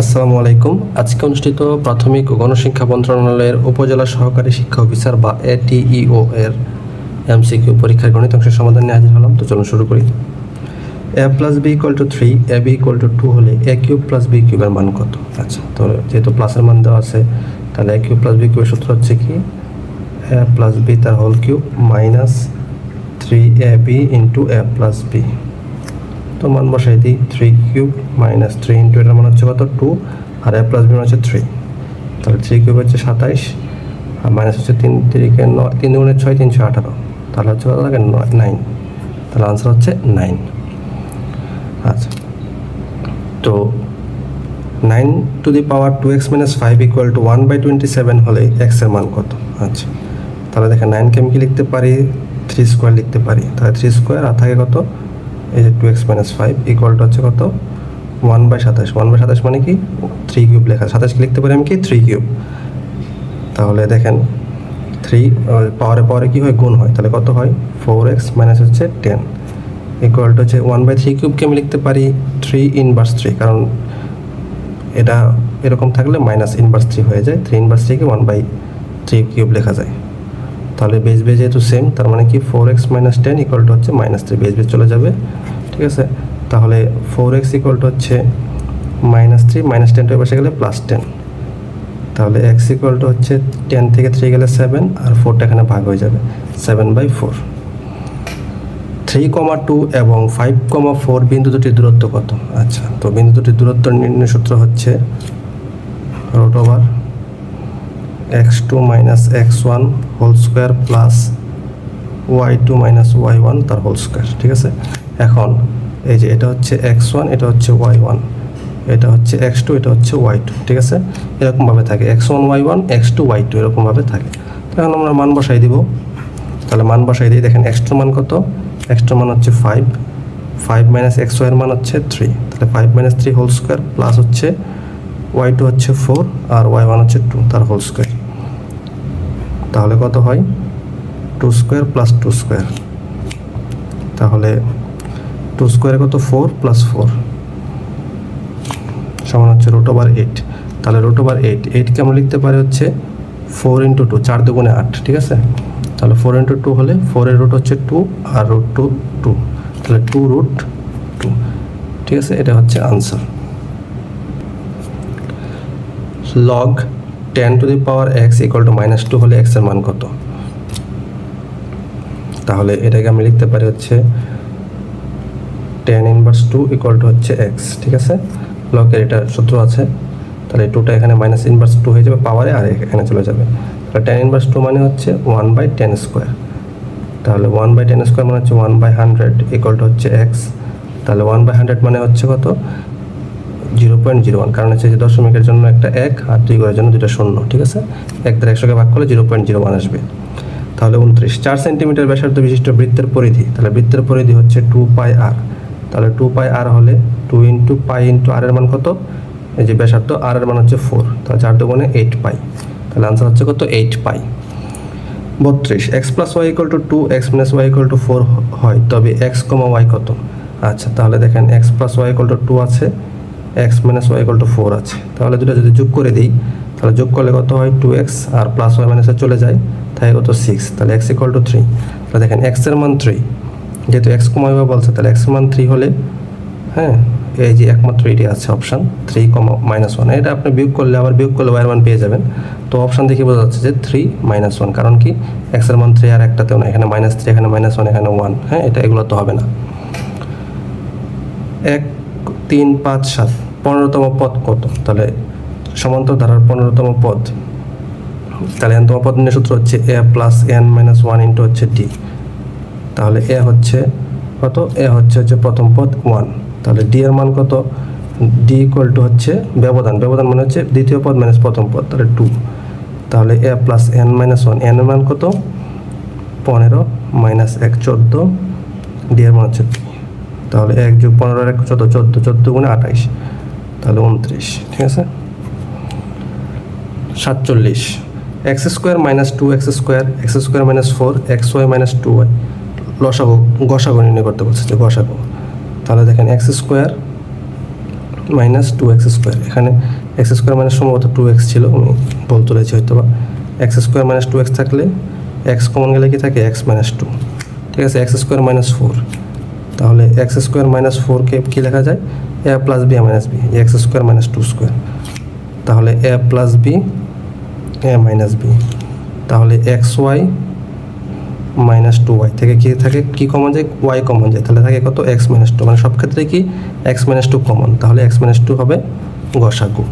আসসালামু আলাইকুম। আজকে অনুষ্ঠিত প্রাথমিক ও গণশিক্ষা মন্ত্রণালয়ের উপজেলা সহকারী শিক্ষা অফিসার বা এটিইও এর এমসিকিউ পরীক্ষার গণিত অংশের সমাধান নিয়ে হাজির হলাম, তো চলুন শুরু করি। A plus B equal to three A B equal to two হলে এ কিউব প্লাস বি কিউবের মান কত? আচ্ছা তো যেহেতু প্লাসের মান দেওয়া আছে, তাহলে এ কিউব প্লাস বি কিউবের সূত্র হচ্ছে কি? এ প্লাস বি তার whole cube minus three A B into A plus B. তো মান বসাই দিই three cube minus three into এটার মান হচ্ছে কত? টু আর এ প্লাস বি হচ্ছে থ্রি তাহলে থ্রি কিউব হচ্ছে সাতাইশ, আর মাইনাস হচ্ছে তিন তিরিকে নয় তিন দুগুণে ছয়, তিনশো আঠারো। তাহলে হচ্ছে কত লাগে নয় নাইন তাহলে আনসার হচ্ছে নাইন আচ্ছা। তো nine to the power two X minus five equal to one by twenty seven হলে এক্সের মান কত? আচ্ছা। তাহলে দেখেন নাইনকে আমি কি লিখতে পারি? থ্রি স্কোয়ার লিখতে পারি। তাহলে থ্রি স্কোয়ার আর থাকে কত? এই যে টু এক্স মাইনাস ফাইভ ইকুয়ালটা হচ্ছে কত? ওয়ান বাই সাতাশ। ওয়ান বাই সাতাশ মানে কি? থ্রি কিউব লেখা। সাতাশকে লিখতে পারি আমি কি? থ্রি কিউব তাহলে দেখেন থ্রি পাওয়ারে পাওয়ারে কী হয়? গুণ হয়। তাহলে কত হয়? ফোর এক্স মাইনাস হচ্ছে টেন ইকুয়ালটা হচ্ছে ওয়ান বাই থ্রি কিউবকে আমি লিখতে পারি থ্রি ইনভার্স থ্রি কারণ এটা এরকম থাকলে মাইনাস ইনভার্স থ্রি হয়ে যায়। থ্রি ইনভার্স থ্রিকে ওয়ান বাই থ্রি কিউব লেখা যায়। তাহলে বেস বেস যেহেতু সেম তার মানে কি four x minus ten equal to হচ্ছে মাইনাস থ্রি বেস বেজ চলে যাবে, ঠিক আছে? তাহলে ফোর এক্স ইকুয়াল টু হচ্ছে মাইনাস থ্রি মাইনাস টেনটা বসে গেলে প্লাস টেন তাহলে এক্স ইকুয়াল টু হচ্ছে টেন থেকে থ্রি গেলে সেভেন আর ফোরটা এখানে ভাগ হয়ে যাবে seven by four three comma two এবং ফাইভ কমা ফোর বিন্দু দুটির দূরত্ব কত? আচ্ছা তো বিন্দু দুটির দূরত্ব নির্ণয় সূত্র হচ্ছে root over x two minus x one whole square plus y two minus y one তার হোল স্কোয়ার, ঠিক আছে? এখন এই যে এটা হচ্ছে এক্স ওয়ান, এটা হচ্ছে ওয়াই ওয়ান, এটা হচ্ছে এক্স টু, এটা হচ্ছে ওয়াই টু, ঠিক আছে? এরকমভাবে থাকে, x one y one, x two y two, এরকমভাবে থাকে। এখন আমরা মান বসাই দিব। তাহলে মান বসাই দিই, দেখেন এক্স মান কত? এক্স মান হচ্ছে ফাইভ ফাইভ মাইনাস এক্স ওয়াইয়ের মান হচ্ছে থ্রি, তাহলে five minus three whole square plus হচ্ছে ওয়াই টু হচ্ছে ফোর আর ওয়াই ওয়ান হচ্ছে টু, তার হোল স্কোয়ার। তাহলে কত হয়? Two square plus two square তাহলে টু স্কোয়ারে কত? ফোর প্লাস ফোর সমান হচ্ছে রুট ওভার এইট তাহলে রুট ওভার এইট এইটকে আমরা লিখতে পারি হচ্ছে ফোর ইন্টু টু চার দুগুণে আট, ঠিক আছে? তাহলে ফোর ইন্টু টু হলে ফোরের রুট হচ্ছে টু আর রুট টু টু তাহলে টু রুট টু ঠিক আছে? এটা হচ্ছে answer log ten to the power x equal to minus two হলে এক্সের মান কত? তাহলে এটাকে আমি লিখতে পারি হচ্ছে ten inverse two equal to হচ্ছে এক্স ঠিক আছে? লগের এটা সূত্র আছে, তাহলে টুটা এখানে মাইনাস ইনভার্স টু হয়ে যাবে পাওয়ারে আর এখানে চলে যাবে। তাহলে টেন ইনভার্স টু মানে হচ্ছে ওয়ান বাই টেন স্কোয়ার তাহলে ওয়ান বাই টেন স্কোয়ার মানে হচ্ছে one by hundred equal to হচ্ছে এক্স তাহলে ওয়ান বাই হান্ড্রেড মানে হচ্ছে কত? জিরো পয়েন্ট জিরো ওয়ান, কারণ হচ্ছে যে দশমিকের জন্য একটা এক আর দুই করার জন্য দুটো শূন্য, ঠিক আছে? এক দ্বারা একশোকে ভাগ করলে জিরো পয়েন্ট জিরো ওয়ান আসবে। তাহলে উনত্রিশ, চার সেন্টিমিটার ব্যাসার্ধ বিশিষ্ট বৃত্তের পরিধি, তাহলে বৃত্তের পরিধি হচ্ছে টু পাই আর, তাহলে টু পাই আর হলে two into pi into r এর মান কত? এই যে ব্যাসার্ধ আর এর মান হচ্ছে ফোর, তাহলে চার দুগুণে এইট পাই, তাহলে আনসার হচ্ছে কত? Eight pi. বত্রিশ, x plus y equal to two, x minus y equal to four হয়, তবে এক্স কমা ওয়াই কত? আচ্ছা তাহলে দেখেন x plus y equal to two আছে x minus y equal to four আছে। তাহলে দুটো যদি যোগ করে দিই, তাহলে যোগ করলে কত হয়? টু এক্স আর প্লাস ওয়াই মাইনাসে চলে যায় তাই কত? সিক্স তাহলে এক্স ইকুয়াল টু থ্রি তাহলে দেখেন এক্সের মান থ্রি যেহেতু এক্স কমাই বলছে, তাহলে এক্সের মান থ্রি হলে হ্যাঁ এই যে একমাত্র এটি আছে option three comma minus one এটা আপনি বিয়োগ করলে, আবার বিয়োগ করলে ওয়াই মান পেয়ে যাবেন। তো অপশান দেখে বোঝা যাচ্ছে যে থ্রি মাইনাস ওয়ান কারণ কি? এক্সের মান থ্রি আর একটাতেও না। এখানে মাইনাস থ্রি এখানে মাইনাস ওয়ান এখানে ওয়ান হ্যাঁ এটা এগুলো তো হবে না। এক, তিন, পাঁচ, সাত। পনেরোতম পদ কত? তাহলে সমান্তর ধারার পনেরোতম পদ। তাহলে এনতম পদ নিয়ে সূত্র হচ্ছে a plus n minus one into হচ্ছে ডি তাহলে এ হচ্ছে কত? এ হচ্ছে হচ্ছে প্রথম পদ ওয়ান তাহলে ডি এর মান কত? ডি ইকুয়াল টু হচ্ছে ব্যবধান। ব্যবধান মানে হচ্ছে দ্বিতীয় পদ মাইনাস প্রথম পদ, তাহলে টু তাহলে a plus n minus one n এর মান কত? পনেরো মাইনাস এক চোদ্দ। ডি এর মান হচ্ছে তাহলে এক যোগ পনেরো এক চোদ্দ। চোদ্দ চোদ্দ গুণে আঠাইশ। তাহলে উনত্রিশ, ঠিক আছে? সাতচল্লিশ। X square minus two x square x square minus four, x y minus two y. লসাগু, গসাগু নির্ণয় করতে বলছে যে গসাগু। তাহলে দেখেন x square minus two x square. এখানে এক্স স্কোয়ার মাইনাস সম্ভবত টু এক্স ছিল, আমি বল তুলেছি হয়তো বা x square minus two x থাকলে এক্স কমন গেলে কি থাকে? X minus two. ঠিক আছে, এক্স স্কোয়ার মাইনাস ফোর। তাহলে এক্স স্কোয়ার মাইনাস ফোরকে কী লেখা যায়? A plus b minus b x square minus two square তাহলে a plus b a minus b তাহলে x y minus two y থেকে কী থাকে? কী কমন যায়? ওয়াই কমন যায়। তাহলে থাকে কত? এক্স মাইনাস টু মানে সব ক্ষেত্রে কি? এক্স মাইনাস টু কমন তাহলে এক্স মাইনাস টু হবে গসাগু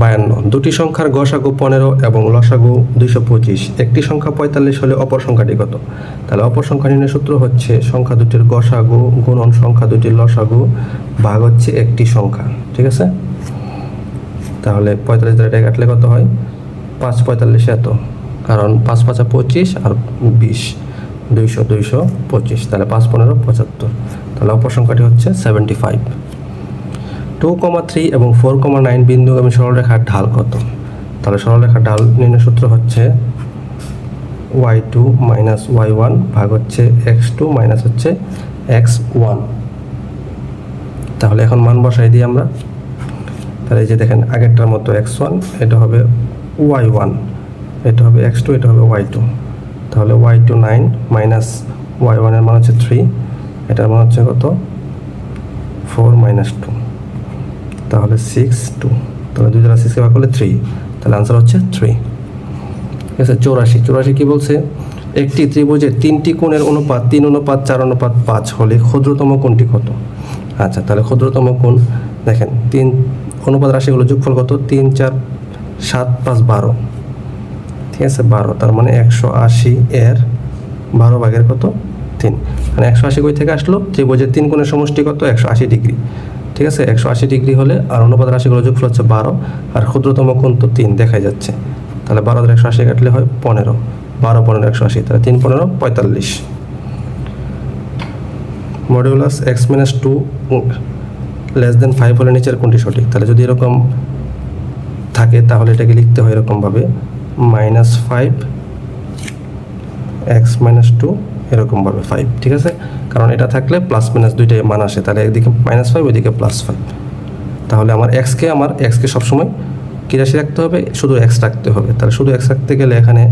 বায়ান্ন। দুটি সংখ্যার গসাগু পনেরো এবং লসাগু দুইশো পঁচিশ। একটি সংখ্যা পঁয়তাল্লিশ হলে অপর সংখ্যাটি কত? তাহলে অপর সংখ্যা নির্ণয় সূত্র হচ্ছে সংখ্যা দুটির গসাগু গুণন সংখ্যা দুটির লসাগু ভাগ হচ্ছে একটি সংখ্যা। ঠিক আছে? তাহলে পঁয়তাল্লিশ দ্বারা কাটলে কত হয়? পাঁচ পঁয়তাল্লিশ এত। কারণ পাঁচ পাঁচা পঁচিশ আর বিশ। দুইশো দুইশো পঁচিশ। তাহলে পাঁচ পনেরো, পঁচাত্তর। তাহলে অপর সংখ্যাটি হচ্ছে seventy five. Two comma three এবং ফোর কমা নাইন বিন্দুগামী সরলরেখার ঢাল কত? তাহলে সরলরেখার ঢাল নির্ণয় সূত্র হচ্ছে y two minus y one ভাগ হচ্ছে এক্স টু মাইনাস হচ্ছে এক্স ওয়ান তাহলে এখন মান বসাই দিই আমরা। তাহলে এই যে দেখেন, আগেরটার মতো এক্স ওয়ান এটা হবে ওয়াই ওয়ান এটা হবে এক্স টু এটা হবে ওয়াই টু তাহলে y two nine minus y ওয়ানের মান হচ্ছে থ্রি এটার মান হচ্ছে কত? ফোর মাইনাস টু তাহলে সিক্স টু তাহলে দুই দ্বারা সিক্সকে ভাগ করলে থ্রি তাহলে আনসার হচ্ছে থ্রি ঠিক আছে? চৌরাশি। চৌরাশি কী বলছে? একটি ত্রিভুজের তিনটি কোণের অনুপাত তিন অনুপাত চার অনুপাত পাঁচ হলে ক্ষুদ্রতম কোণটি কত? আচ্ছা তাহলে ক্ষুদ্রতম কোণ, দেখেন, তিন অনুপাত রাশিগুলো যোগফল কত? তিন, চার, সাত, পাঁচ, বারো। ঠিক আছে? বারো। তার মানে একশো আশি এর বারো ভাগের কত? তিন। মানে একশো আশি কই থেকে আসলো? ত্রিভুজের তিন কোণের সমষ্টি কত? একশো আশি ডিগ্রি। ঠিক আছে? একশো আশি ডিগ্রি হলে আর অনুপাত রাশিগুলো যোগফল হচ্ছে বারো, আর ক্ষুদ্রতম কোণ তো তিন দেখাই যাচ্ছে। তাহলে বারো হাজার একশো আশি কাটলে হয় পনেরো। বারো, পনেরো, একশো আশি, তাহলে তিন, পনেরো, পঁয়তাল্লিশ। Modulus x minus two less than five হলে নিচের কোনটি সঠিক। তাহলে যদি এরকম থাকে, তাহলে এটাকে লিখতে হয় এরকমভাবে। Minus five x minus two এরকমভাবে ফাইভ ঠিক আছে? কারণ এটা থাকলে প্লাস মাইনাস দুইটাই মান আসে। তাহলে একদিকে মাইনাস ফাইভ ওইদিকে প্লাস ফাইভ তাহলে আমার এক্সকে আমার এক্সকে সবসময় কী রাশি রাখতে হবে? শুধু এক্স রাখতে হবে। তাহলে শুধু এক্স রাখতে গেলে এখানে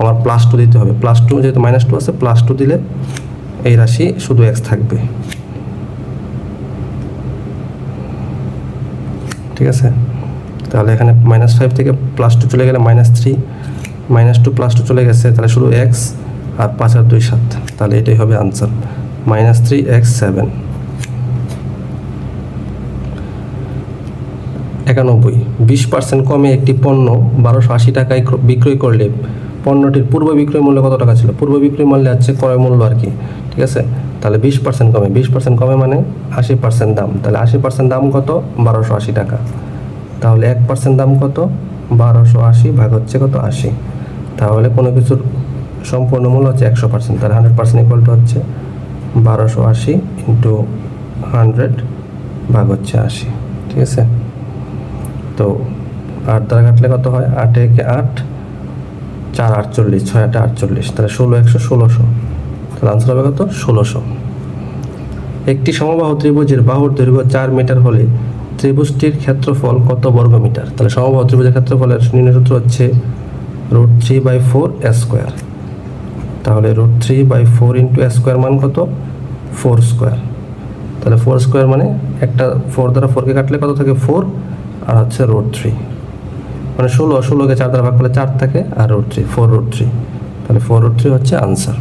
আমার প্লাস টু দিতে হবে। প্লাস টু যেহেতু মাইনাস টু আছে প্লাস টু দিলে এই রাশি শুধু এক্স থাকবে। ঠিক আছে? তাহলে এখানে মাইনাস ফাইভ থেকে প্লাস টু চলে গেলে minus three minus two plus two চলে গেছে, তাহলে শুধু এক্স আর পাঁচ আর দুই সাত। তাহলে এটাই হবে answer minus three x seven. একানব্বই। বিশ পার্সেন্ট কমে একটি পণ্য বারোশো আশি টাকায় ক্র- বিক্রয় করলে পণ্যটির পূর্ব বিক্রয় মূল্য কত টাকা ছিল? পূর্ব বিক্রয় মূল্যে হচ্ছে ক্রয় মূল্য আর কি, ঠিক আছে? তাহলে বিশ পার্সেন্ট কমে। বিশ পার্সেন্ট কমে মানে আশি পার্সেন্ট দাম। তাহলে আশি পার্সেন্ট দাম কত? বারোশো আশি টাকা। তাহলে এক পার্সেন্ট দাম কত? বারোশো আশি ভাগ হচ্ছে কত? আশি। তাহলে কোনো কিছুর সম্পূর্ণ মূল্য হচ্ছে একশো পার্সেন্ট। তাহলে হান্ড্রেড পার্সেন্ট ইকুয়াল হচ্ছে বারোশো আশি ইন্টু হান্ড্রেড ভাগ হচ্ছে আশি, ঠিক আছে? তো আট দ্বারা কাটলে কত হয়? আট একে আট, চার আটচল্লিশ, ছয় আটে আটচল্লিশ, তাহলে ষোলো একশো ষোলোশো। তাহলে আনসার হবে কত? ষোলোশো। একটি সমবাহু ত্রিভুজের বাহুর দৈর্ঘ্য চার মিটার হলে ত্রিভুজটির ক্ষেত্রফল কত বর্গ মিটার তাহলে সমবাহু ত্রিভুজের ক্ষেত্রফলের নির্ণয় সূত্র হচ্ছে root three by four square তাহলে root three by four into square মান কত? ফোর স্কোয়ার তাহলে ফোর স্কোয়ার মানে একটা ফোর দ্বারা ফোরকে কাটলে কত থাকে? ফোর আর হচ্ছে রুট থ্রি মানে ষোলো, ষোলোকে চার দ্বারা ভাগ করলে চার থাকে, আর root three four root three তাহলে ফোর রুট থ্রি হচ্ছে আনসার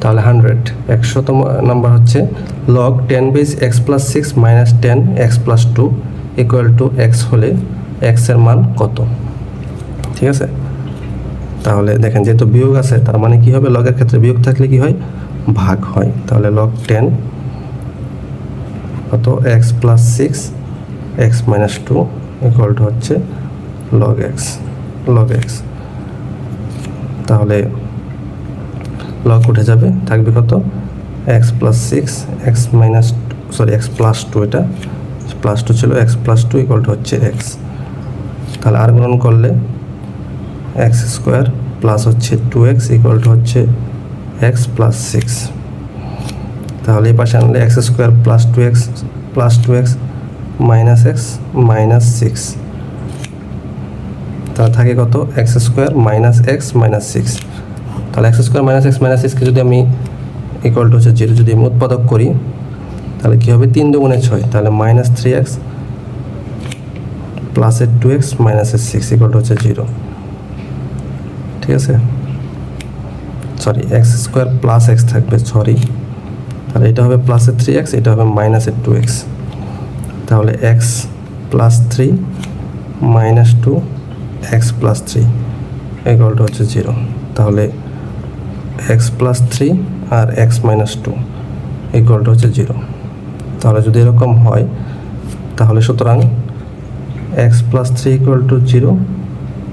তাহলে হান্ড্রেড একশোতম নাম্বার হচ্ছে log ten base x plus six minus ten x plus two equal to x হলে এক্সের মান কত? ঠিক আছে? তাহলে দেখেন যেহেতু বিয়োগ আছে, তার মানে কি হবে? লগের ক্ষেত্রে বিয়োগ থাকলে কি হয়? ভাগ হয়। তাহলে লগ টেন কত? X plus six x minus two equal to হচ্ছে লগ এক্স লগ এক্স তাহলে লগ উঠে যাবে, থাকবে কত? X plus six x minus sorry x plus two এটা। প্লাস টু ছিল x plus two equal to হচ্ছে এক্স তাহলে আর গ্রহণ করলে এক্স স্কোয়ার প্লাস হচ্ছে টু এক্স ইকুয়াল টু হচ্ছে এক্স প্লাস সিক্স তাহলে এই পাশে আনলে x square plus two x plus two x minus x minus six তাহলে থাকে কত? X square minus x minus six তাহলে x square minus x minus সিক্সকে যদি আমি ইকুয়াল টু হচ্ছে জিরো যদি আমি উৎপাদক করি, তাহলে কী হবে? তিন দুগুণে ছয়। তাহলে মাইনাস থ্রি এক্স প্লাসের টু এক্স মাইনাসের সিক্স ইকুয়াল টু হচ্ছে জিরো ঠিক আছে? Sorry x square plus x থাকবে সরি তাহলে এটা হবে প্লাসের থ্রি এক্স এটা হবে মাইনাসের টু এক্স তাহলে x plus three minus two x plus three equal to হচ্ছে জিরো তাহলে x plus three R x minus two equal to হচ্ছে জিরো তাহলে যদি এরকম হয়, তাহলে সুতরাং x plus three equal to zero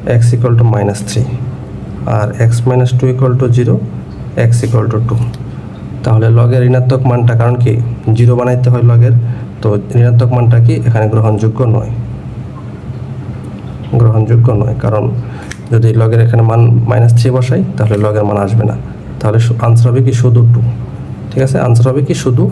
x equal to minus three R x minus two equal to zero x equal to two তাহলে লগের ঋণাত্মক মানটা, কারণ কি? জিরো বানাইতে হয় লগের তো ঋণাত্মক মানটা কি? এখানে গ্রহণযোগ্য নয়। গ্রহণযোগ্য নয়, কারণ যদি লগের এখানে মান মাইনাস থ্রি বসাই, তাহলে লগের মান আসবে না। তাহলে আনসার হবে কি? শুধু টু ঠিক আছে? আনসার হবে কি? শুধু